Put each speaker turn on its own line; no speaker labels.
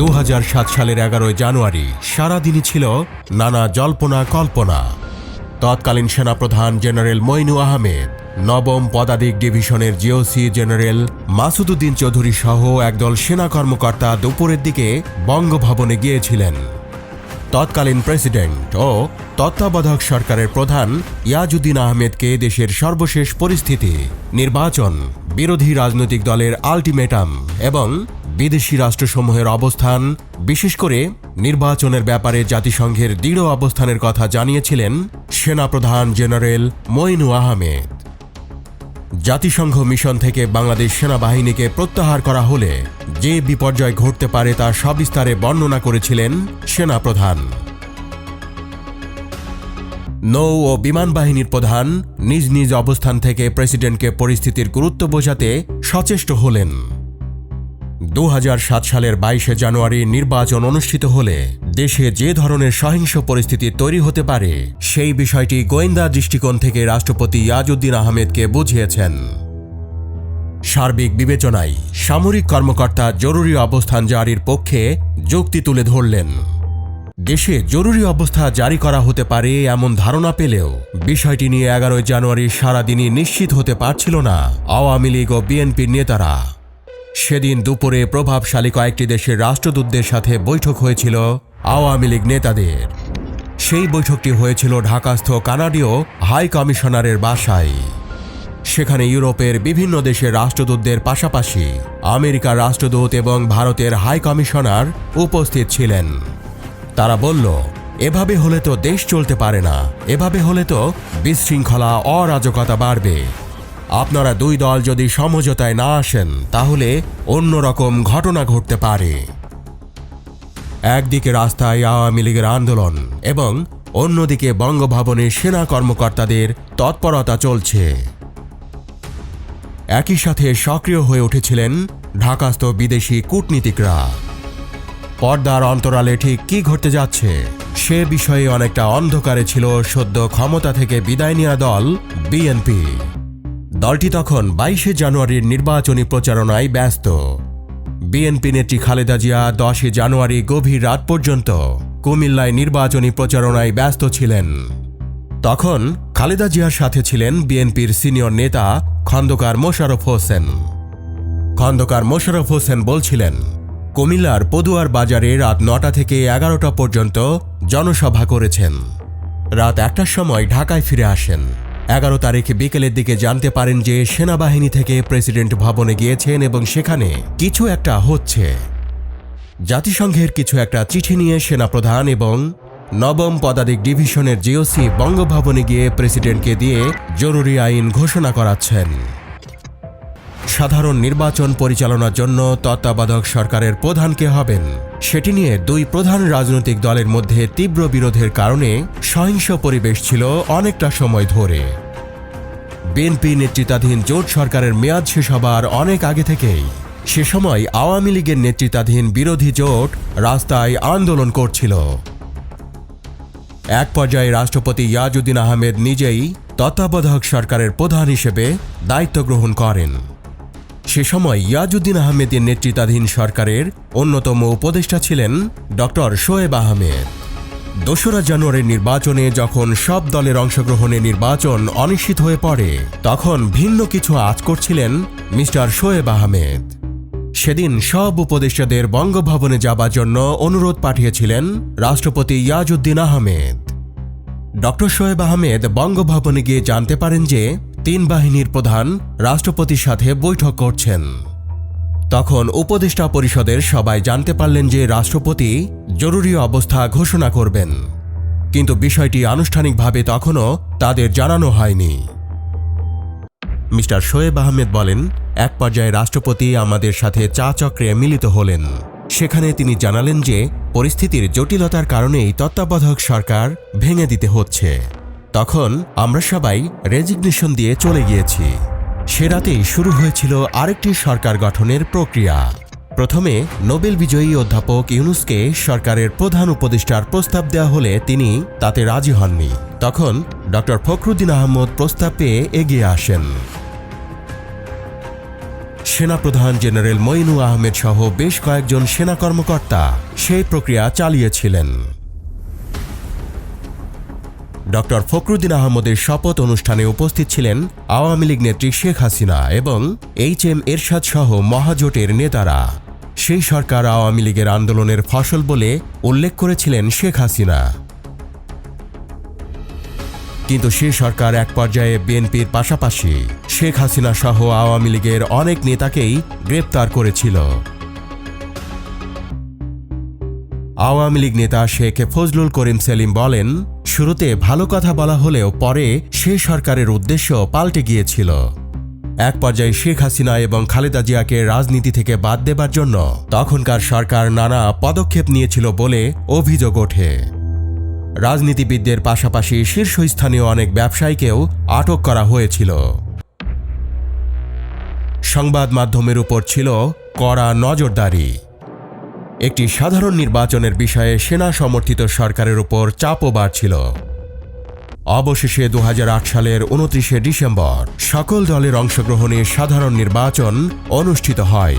দু হাজার সাত সালের এগারোই জানুয়ারি সারাদিনই ছিল নানা জল্পনা কল্পনা। তৎকালীন সেনাপ্রধান জেনারেল মইনু আহমেদ, নবম পদাতিক ডিভিশনের জিওসি জেনারেল মাসুদুদ্দিন চৌধুরী সহ একদল সেনা কর্মকর্তা দুপুরের দিকে বঙ্গভবনে গিয়েছিলেন। তৎকালীন প্রেসিডেন্ট ও তত্ত্বাবধায়ক সরকারের প্রধান ইয়াজুদ্দিন আহমেদকে দেশের সর্বশেষ পরিস্থিতি, নির্বাচন, বিরোধী রাজনৈতিক দলের আল্টিমেটাম এবং বিদেশি রাষ্ট্রসমূহের অবস্থান, বিশেষ করে নির্বাচনের ব্যাপারে জাতিসংঘের দৃঢ় অবস্থানের কথা জানিয়েছিলেন সেনাপ্রধান জেনারেল মইনু আহমেদ। জাতিসংঘ মিশন থেকে বাংলাদেশ সেনাবাহিনীকে প্রত্যাহার করা হলে যে বিপর্যয় ঘটতে পারে তা সবিস্তারে বর্ণনা করেছিলেন সেনাপ্রধান। নৌ ও বিমান বাহিনীর প্রধান নিজ নিজ অবস্থান থেকে প্রেসিডেন্টকে পরিস্থিতির গুরুত্ব বোঝাতে সচেষ্ট হলেন। দু হাজার সাত সালের বাইশে জানুয়ারি নির্বাচন অনুষ্ঠিত হলে দেশে যে ধরনের সহিংস পরিস্থিতি তৈরি হতে পারে, সেই বিষয়টি গোয়েন্দা দৃষ্টিকোণ থেকে রাষ্ট্রপতি ইয়াজউদ্দিন আহমেদকে বুঝিয়েছেন। সার্বিক বিবেচনায় সামরিক কর্মকর্তা জরুরি অবস্থান জারির পক্ষে যুক্তি তুলে ধরলেন। দেশে জরুরি অবস্থা জারি করা হতে পারে এমন ধারণা পেলেও বিষয়টি নিয়ে এগারোই জানুয়ারি সারাদিনই নিশ্চিত হতে পারছিল না আওয়ামী লীগ ও বিএনপির নেতারা। সেদিন দুপুরে প্রভাবশালী কয়েকটি দেশের রাষ্ট্রদূতদের সাথে বৈঠক হয়েছিল আওয়ামী লীগ নেতাদের। সেই বৈঠকটি হয়েছিল ঢাকাস্থ কানাডীয় হাই কমিশনারের বাসায়। সেখানে ইউরোপের বিভিন্ন দেশের রাষ্ট্রদূতদের পাশাপাশি আমেরিকার রাষ্ট্রদূত এবং ভারতের হাই কমিশনার উপস্থিত ছিলেন। তারা বলল, এভাবে হলে তো দেশ চলতে পারে না। এভাবে হলে তো বিশৃঙ্খলা, অরাজকতা বাড়বে। আপনারা দুই দল যদি সমঝোতায় না আসেন, তাহলে অন্যরকম ঘটনা ঘটতে পারে। একদিকে রাস্তায় আওয়ামী লীগের আন্দোলন এবং অন্যদিকে বঙ্গভবনে সেনা কর্মকর্তাদের তৎপরতা চলছে। একই সাথে সক্রিয় হয়ে উঠেছিলেন ঢাকাস্থ বিদেশি কূটনীতিকরা। পর্দার অন্তরালে ঠিক কি ঘটতে যাচ্ছে, সে বিষয়ে অনেকটা অন্ধকারে ছিল সদ্য ক্ষমতা থেকে বিদায় নেওয়া দল বিএনপি। দলটি তখন বাইশে জানুয়ারির নির্বাচনী প্রচারণায় ব্যস্ত। বিএনপি নেত্রী খালেদা জিয়া দশই জানুয়ারি গভীর রাত পর্যন্ত কুমিল্লায় নির্বাচনী প্রচারণায় ব্যস্ত ছিলেন। তখন খালেদা জিয়ার সাথে ছিলেন বিএনপির সিনিয়র নেতা খন্দকার মোশারফ হোসেন। খন্দকার মোশারফ হোসেন বলছিলেন, কুমিল্লার পদুয়ার বাজারে রাত নটা থেকে এগারোটা পর্যন্ত জনসভা করেছেন। রাত একটার সময় ঢাকায় ফিরে আসেন। এগারো তারিখ বিকেলের দিকে জানতে পারেন যে সেনাবাহিনী থেকে প্রেসিডেন্ট ভবনে গিয়েছেন এবং সেখানে কিছু একটা হচ্ছে। জাতিসংঘের কিছু একটা চিঠি নিয়ে সেনাপ্রধান এবং নবম পদাতিক ডিভিশনের জিওসি বঙ্গভবনে গিয়ে প্রেসিডেন্টকে দিয়ে জরুরি আইন ঘোষণা করাচ্ছেন। সাধারণ নির্বাচন পরিচালনার জন্য তত্ত্বাবধায়ক সরকারের প্রধানকে হবেন? সেটি নিয়ে দুই প্রধান রাজনৈতিক দলের মধ্যে তীব্র বিরোধের কারণে সহিংস পরিবেশ ছিল অনেকটা সময় ধরে। বিএনপি নেতৃত্বাধীন জোট সরকারের মেয়াদ শেষ হবার অনেক আগে থেকেই। সে সময় আওয়ামী লীগের নেতৃত্বাধীন বিরোধী জোট রাস্তায় আন্দোলন করছিল। এক পর্যায়ে রাষ্ট্রপতি ইয়াজউদ্দিন আহমেদ নিজেই তত্ত্বাবধায়ক সরকারের প্রধান হিসেবে দায়িত্ব গ্রহণ করেন। সে সময় ইয়াজউদ্দিন আহমেদের নেতৃত্বাধীন সরকারের অন্যতম উপদেষ্টা ছিলেন ডক্টর শোয়েব আহমেদ। দোসরা জানুয়ারির নির্বাচনে যখন সব দলের অংশগ্রহণে নির্বাচন অনিশ্চিত হয়ে পড়ে, তখন ভিন্ন কিছু আজ করছিলেন মিস্টার শোয়েব আহমেদ। সেদিন সব উপদেষ্টাদের বঙ্গভবনে যাবার জন্য অনুরোধ পাঠিয়েছিলেন রাষ্ট্রপতি ইয়াজউদ্দিন আহমেদ। ডক্টর শোয়েব আহমেদ বঙ্গভবনে গিয়ে জানতে পারেন যে তিন বাহিনীর প্রধান রাষ্ট্রপতির সাথে বৈঠক করছেন। তখন উপদেষ্টা পরিষদের সবাই জানতে পারলেন যে রাষ্ট্রপতি জরুরি অবস্থা ঘোষণা করবেন। কিন্তু বিষয়টি আনুষ্ঠানিকভাবে তখনও তাদের জানানো হয়নি। মিস্টার শোয়েব আহমেদ বলেন, এক পর্যায়ে রাষ্ট্রপতি আমাদের সাথে চা চক্রে মিলিত হলেন। সেখানে তিনি জানালেন যে পরিস্থিতির জটিলতার কারণেই তত্ত্বাবধায়ক সরকার ভেঙে দিতে হচ্ছে। তখন আমরা সবাই রেজিগনেশন দিয়ে চলে গিয়েছি। সে রাতেই শুরু হয়েছিল আরেকটি সরকার গঠনের প্রক্রিয়া। প্রথমে নোবেল বিজয়ী অধ্যাপক ইউনুসকে সরকারের প্রধান উপদেষ্টার প্রস্তাব দেওয়া হলে তিনি তাতে রাজি হননি। তখন ডক্টর ফখরুদ্দিন আহমদ প্রস্তাব পেয়ে এগিয়ে আসেন। সেনাপ্রধান জেনারেল মইনু আহমেদ সহ বেশ কয়েকজন সেনা কর্মকর্তা সেই প্রক্রিয়া চালিয়েছিলেন। ডক্টর ফখরুদ্দিন আহমদের শপথ অনুষ্ঠানে উপস্থিত ছিলেন আওয়ামী লীগ নেত্রী শেখ হাসিনা এবং এইচ এম এরশাদ সহ মহাজোটের নেতারা। সেই সরকার আওয়ামী লীগের আন্দোলনের ফসল বলে উল্লেখ করেছিলেন শেখ হাসিনা। কিন্তু সে সরকার এক পর্যায়ে বিএনপির পাশাপাশি শেখ হাসিনা সহ আওয়ামী লীগের অনেক নেতাকেই গ্রেপ্তার করেছিল। আওয়ামী লীগ নেতা শেখ ফজলুল করিম সেলিম বলেন, শুরুতে ভালো কথা বলা হলেও পরে সে সরকারের উদ্দেশ্য পাল্টে গিয়েছিল। এক পর্যায়ে শেখ হাসিনা এবং খালেদা জিয়াকে রাজনীতি থেকে বাদ দেবার জন্য তখনকার সরকার নানা পদক্ষেপ নিয়েছিল বলে অভিযোগ ওঠে। রাজনীতিবিদদের পাশাপাশি শীর্ষস্থানীয় অনেক ব্যবসায়ীকেও আটক করা হয়েছিল। সংবাদ মাধ্যমের উপর ছিল কড়া নজরদারি। একটি সাধারণ নির্বাচনের বিষয়ে সেনা সমর্থিত সরকারের উপর চাপও বাড়ছিল। অবশেষে দু হাজার আট সালের উনত্রিশে ডিসেম্বর সকল দলের অংশগ্রহণে সাধারণ নির্বাচন অনুষ্ঠিত হয়।